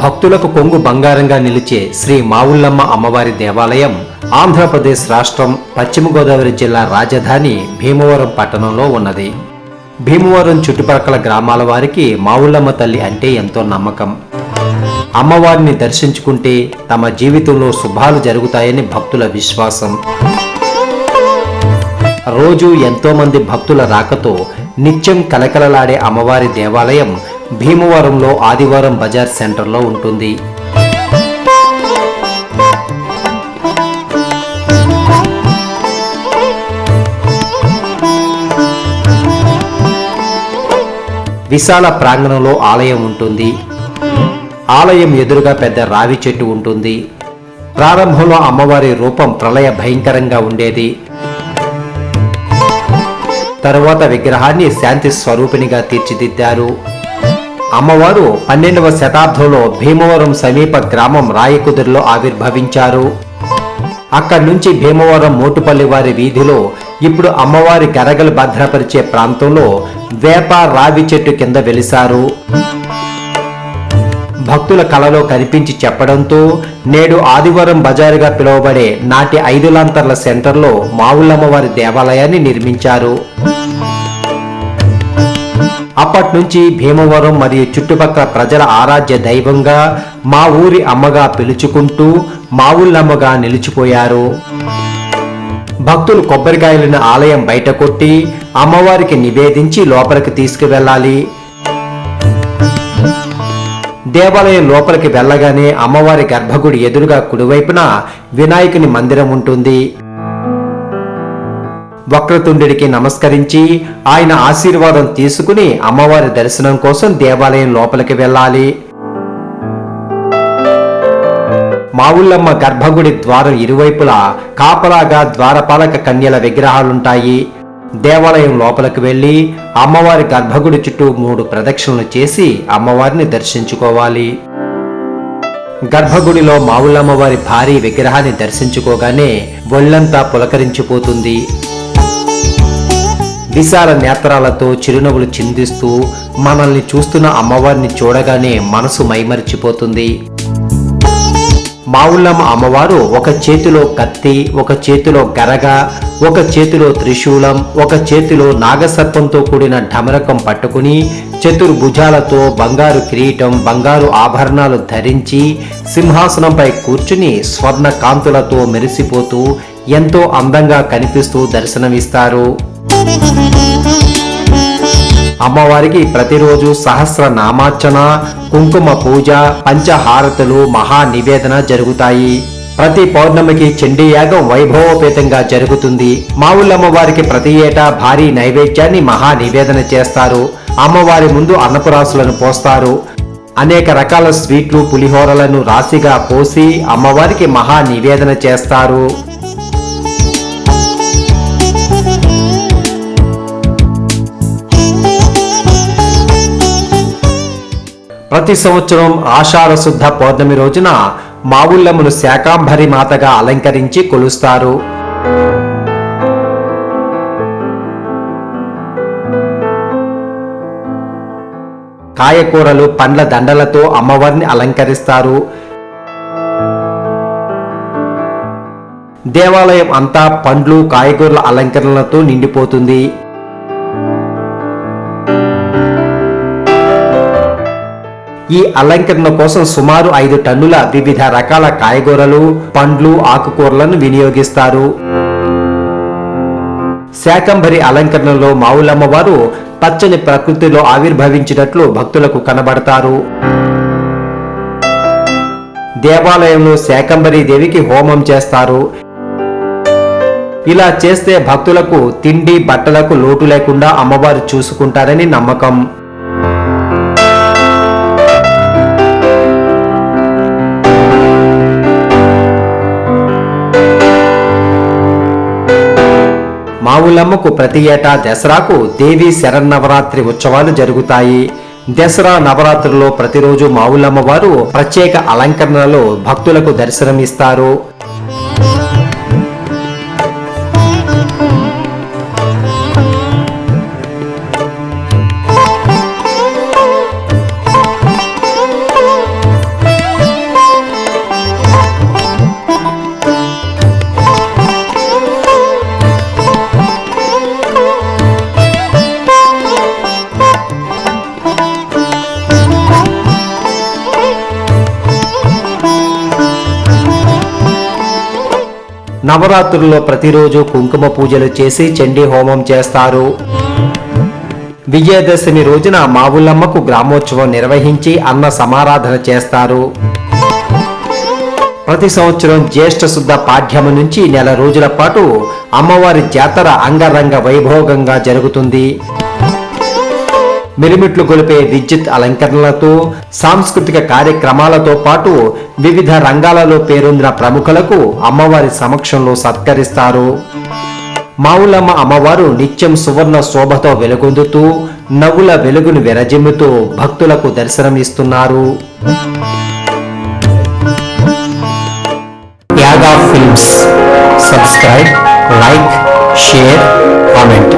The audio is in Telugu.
భక్తులకు కొంగు బంగారంగా నిలిచే శ్రీ మావుల్లమ్మ అమ్మవారి దేవాలయం ఆంధ్రప్రదేశ్ రాష్ట్రం పశ్చిమ గోదావరి జిల్లా రాజధాని భీమవరం పట్టణంలో ఉన్నది. భీమవరం చుట్టుపక్కల గ్రామాల వారికి మావుల్లమ్మ తల్లి అంటే ఎంతో నమ్మకం. అమ్మవారిని దర్శించుకుంటే తమ జీవితంలో శుభాలు జరుగుతాయని భక్తుల విశ్వాసం. రోజు ఎంతో మంది భక్తుల రాకతో నిత్యం కలకలలాడే అమ్మవారి దేవాలయం భీమవరంలో ఆదివారం బజార్ సెంటర్లో ఉంటుంది. విశాల ప్రాంగణంలో ఆలయం ఉంటుంది. ఆలయం ఎదురుగా పెద్ద రావి చెట్టు ఉంటుంది. ప్రారంభంలో అమ్మవారి రూపం ప్రళయ భయంకరంగా ఉండేది. తరువాత విగ్రహాన్ని శాంతి స్వరూపిణిగా తీర్చిదిద్దారు. అమ్మవారు పన్నెండవ శతాబ్దంలో భీమవరం సమీప గ్రామం రాయకుదురులో ఆవిర్భవించారు. అక్కడి నుంచి భీమవరం మోటుపల్లి వారి వీధిలో ఇప్పుడు అమ్మవారి గరగలు భద్రపరిచే ప్రాంతంలో వేప రావి చెట్టు కింద వెలిశారు. భక్తుల కలలో కనిపించి చెప్పడంతో నేడు ఆదివారం బజారుగా పిలువబడే నాటి ఐదు లాంతర్ల సెంటర్లో మావులమ్మవారి దేవాలయాన్ని నిర్మించారు. అప్పటి నుంచి భీమవరం మరియు చుట్టుపక్కల ప్రజల ఆరాధ్య దైవంగా మా ఊరి అమ్మగా పిలుచుకుంటూ మా ఊళ్ళమ్మగా నిలిచిపోయారు. భక్తులు కొబ్బరికాయలను ఆలయం బయట కొట్టి అమ్మవారికి నివేదించి లోపలికి తీసుకువెళ్ళాలి. దేవాలయం లోపలికి వెళ్ళగానే అమ్మవారి గర్భగుడి ఎదురుగా కుడివైపున వినాయకుని మందిరం ఉంటుంది. వక్రతుండికి నమస్కరించి ఆయన ఆశీర్వాదం తీసుకుని అమ్మవారి దర్శనం కోసం దేవాలయం లోపలికి వెళ్ళాలి. మావుళ్ళమ్మ గర్భగుడి ద్వారం ఇరువైపులా కాపలాగా ద్వారపాలక కన్యల విగ్రహాలుంటాయి. దేవాలయం లోపలికి వెళ్ళి అమ్మవారి గర్భగుడి చుట్టూ మూడు ప్రదక్షిణలు చేసి అమ్మవారిని దర్శించుకోవాలి. గర్భగుడిలో మావుళ్ళమ్మవారి భారీ విగ్రహాన్ని దర్శించుకోగానే ఒళ్ళంతా పులకరించిపోతుంది. విశాల నేత్రాలతో చిరునవ్వులు చిందిస్తూ మనల్ని చూస్తున్న అమ్మవారిని చూడగానే మనసు మైమరిచిపోతుంది. మావుల్లమ్మ అమ్మవారు ఒక చేతిలో కత్తి ఒక చేతిలో గరగ ఒక చేతిలో త్రిశూలం ఒక చేతిలో నాగసర్పంతో కూడిన ఢమరకం పట్టుకుని చతుర్భుజాలతో బంగారు కిరీటం బంగారు ఆభరణాలు ధరించి సింహాసనంపై కూర్చుని స్వర్ణ కాంతులతో మెరిసిపోతూ ఎంతో అందంగా కనిపిస్తూ దర్శనమిస్తారు. అమ్మవారికి ప్రతిరోజు సహస్ర నామార్చన కుంకుమ పూజ పంచహారతులు మహా నివేదన జరుగుతాయి. ప్రతి పౌర్ణమికి చండీ యాగం వైభవోపేతంగా జరుగుతుంది. మావుల్లమ్మవారికి ప్రతి ఏటా భారీ నైవేద్యాన్ని మహా నివేదన చేస్తారు. అమ్మవారి ముందు అన్నపురాసులను పోస్తారు. అనేక రకాల స్వీట్లు పులిహోరలను రాశిగా పోసి అమ్మవారికి మహా నివేదన చేస్తారు. ప్రతి సంవత్సరం ఆషాఢ శుద్ధ పౌర్ణమి రోజున మావుళ్ళమ్మను శాకాంబరి మాతగా అలంకరించి కొలుస్తారు. కాయకూరలు పండ్ల దండలతో అమ్మవారిని అలంకరిస్తారు. దేవాలయం అంతా పండ్లు కాయగూరల అలంకరణలతో నిండిపోతుంది. ఈ అలంకరణ కోసం సుమారు ఐదు టన్నుల వివిధ రకాల కాయగూరలు పండ్లు ఆకుకూరలను వినియోగిస్తారు. శాకంబరి అలంకరణలో మావులమ్మవారు పచ్చని ప్రకృతిలో ఆవిర్భవించినట్లు భక్తులకు కనబడతారు. దేవాలయంలో శాకంబరి దేవికి హోమం చేస్తారు. ఇలా చేస్తే భక్తులకు తిండి బట్టలకు లోటు లేకుండా అమ్మవారు చూసుకుంటారని నమ్మకం. మావులమ్మకు ప్రతి ఏటా దసరాకు దేవి శరన్నవరాత్రి ఉత్సవాలు జరుగుతాయి. దసరా నవరాత్రుల్లో ప్రతిరోజు మావులమ్మ వారు ప్రత్యేక అలంకరణలో భక్తులకు దర్శనమిస్తారు. నవరాత్రుల్లో ప్రతిరోజు కుంకుమ పూజలు చేసి చండీ హోమం చేస్తారు. విజయదశమి రోజున మావులమ్మకు గ్రామోత్సవం నిర్వహించి అన్న సమారాధన చేస్తారు. ప్రతి సంవత్సరం జ్యేష్ఠ శుద్ధ పాఠ్యము నుంచి నెల రోజుల పాటు అమ్మవారి జాతర అంగరంగ వైభోగంగా జరుగుతుంది. మిరుమిట్లు గొలిపే విద్యుత్ అలంకరణలతో సాంస్కృతిక కార్యక్రమాలతో పాటు వివిధ రంగాలలో పేరొందిన ప్రముఖులకు అమ్మవారి సమక్షంలో సత్కరిస్తారు. మావులమ్మ అమ్మవారు నిత్యం సువర్ణ శోభతో వెలుగొందుతూ నవ్వుల వెలుగును విరజిమ్ముతూ భక్తులకు దర్శనమిస్తున్నారు యాగా films. Subscribe like share comment.